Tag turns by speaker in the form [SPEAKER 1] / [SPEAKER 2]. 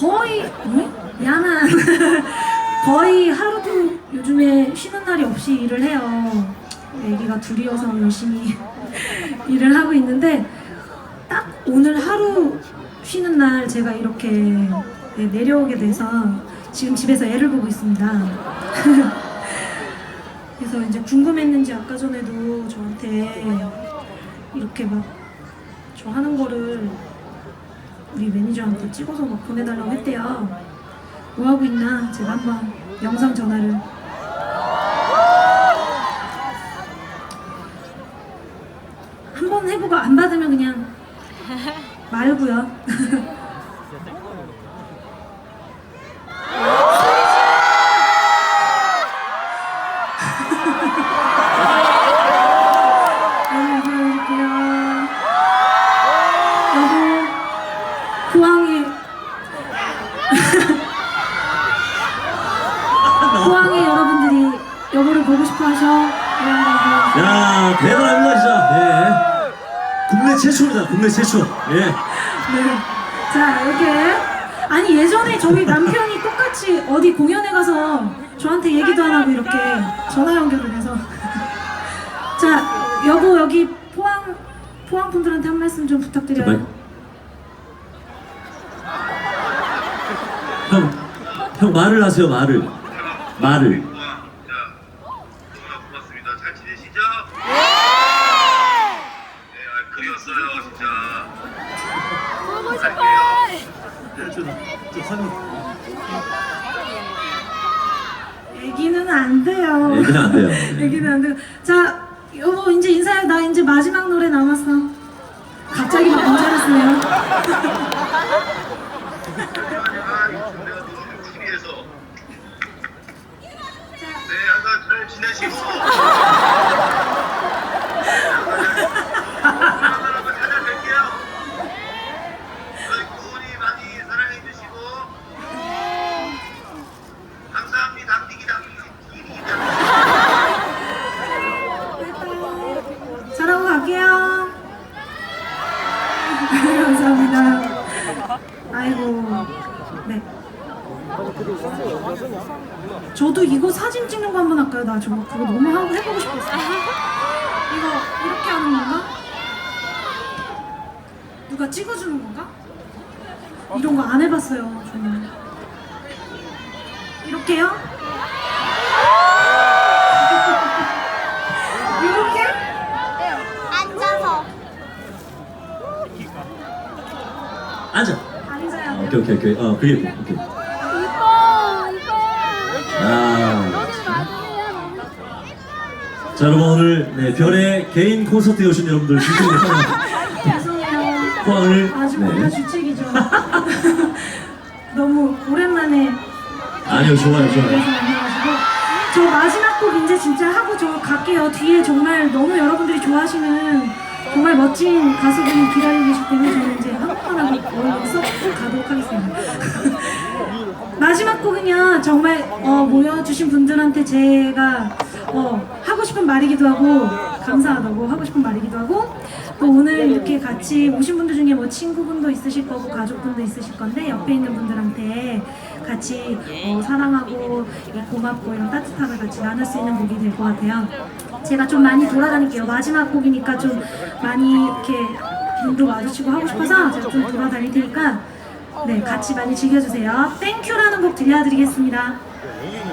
[SPEAKER 1] 거의 응? 야만 거의 하루도 요즘에 쉬는 날이 없이 일을 해요. 애기가 둘이어서 열심히 일을 하고 있는데 딱 오늘 하루 쉬는 날 제가 이렇게 네, 내려오게 돼서 지금 집에서 애를 보고 있습니다. 그래서 이제 궁금했는지 아까 전에도 저한테 이렇게 막 저 하는 거를 우리 매니저한테 찍어서 막 보내달라고 했대요. 뭐 하고 있나 제가 한번 영상 전화를 한 번 해보고 안 받으면 그냥 말고요. 보고 싶어 하셔. 네, 한번 보여주세요.
[SPEAKER 2] 야 대단합니다 진짜. 예. 국내 최초입니다. 국내 최초. 예.
[SPEAKER 1] 네. 자, 이렇게. 아니, 예전에 저희 남편이 똑같이 어디 공연에 가서 저한테 얘기도 안 하고 이렇게 전화 연결을 해서. 자, 여보, 여기 포항, 포항 분들한테 한 말씀 좀 부탁드려요.
[SPEAKER 2] 형, 형 말을 하세요 말을. 말을.
[SPEAKER 3] 너무나 고맙습니다. 잘 지내시죠? 네, 아, 그리웠어요, 진짜.
[SPEAKER 4] 보고 싶어.
[SPEAKER 1] 애기는 안 돼요.
[SPEAKER 2] 얘기는 안 돼요.
[SPEAKER 1] 애기는 안 돼요. 자, 여보, 이제 인사해. 나 이제 마지막 노래 남았어. 갑자기 막 문자를 쓰네요.
[SPEAKER 3] 아, 너무 TV에서. 네, 항상 잘 지내시고. 감사합니다.
[SPEAKER 1] 아이고, 네. 저도 이거 사진 찍는 거 한 번 할까요? 나 저거 그거 너무 하고 해보고 싶었어요. 이거 이렇게 하는 건가? 누가 찍어주는 건가? 이런 거 안 해봤어요. 저는. 이렇게요? 이렇게?
[SPEAKER 4] 앉아서.
[SPEAKER 2] 앉아.
[SPEAKER 1] 앉아야
[SPEAKER 2] 아,
[SPEAKER 1] 돼.
[SPEAKER 2] 오케이 오케이 오케이. 어 그게 오케이.
[SPEAKER 4] 이뻐, 이뻐.
[SPEAKER 2] 아.
[SPEAKER 4] 너는 나중에야, 너는.
[SPEAKER 2] 자 여러분 오늘 네, 별의 개인 콘서트에 오신 여러분들 진심으로 환영합니다.
[SPEAKER 1] 죄송해요.
[SPEAKER 2] 포항을
[SPEAKER 1] 아주 우리가
[SPEAKER 2] 네.
[SPEAKER 1] 주책이죠. 너무 오랜만에
[SPEAKER 2] 아니요 좋아요
[SPEAKER 1] 그래서
[SPEAKER 2] 좋아요.
[SPEAKER 1] 만나가지고 저 마지막 곡 이제 진짜 하고 저 갈게요. 뒤에 정말 너무 여러분들이 좋아하시는 정말 멋진 가수분이 기다리고 계시기 때문에 저는 이제 한 번만 하고 쏙 가도록 하겠습니다. 마지막 곡은요 정말 어, 모여주신 분들한테 제가 어, 하고 싶은 말이기도 하고 감사하다고 하고 싶은 말이기도 하고 또 오늘 이렇게 같이 오신 분들 중에 뭐 친구분도 있으실 거고 가족분도 있으실 건데 옆에 있는 분들한테 같이 어, 사랑하고 이 고맙고 이런 따뜻함을 같이 나눌 수 있는 곡이 될 것 같아요. 제가 좀 많이 돌아다닐게요. 마지막 곡이니까 좀 많이 이렇게 눈도 마주치고 하고 싶어서 제가 좀 돌아다닐 테니까 네 같이 많이 즐겨주세요. 땡큐라는 곡 들려드리겠습니다.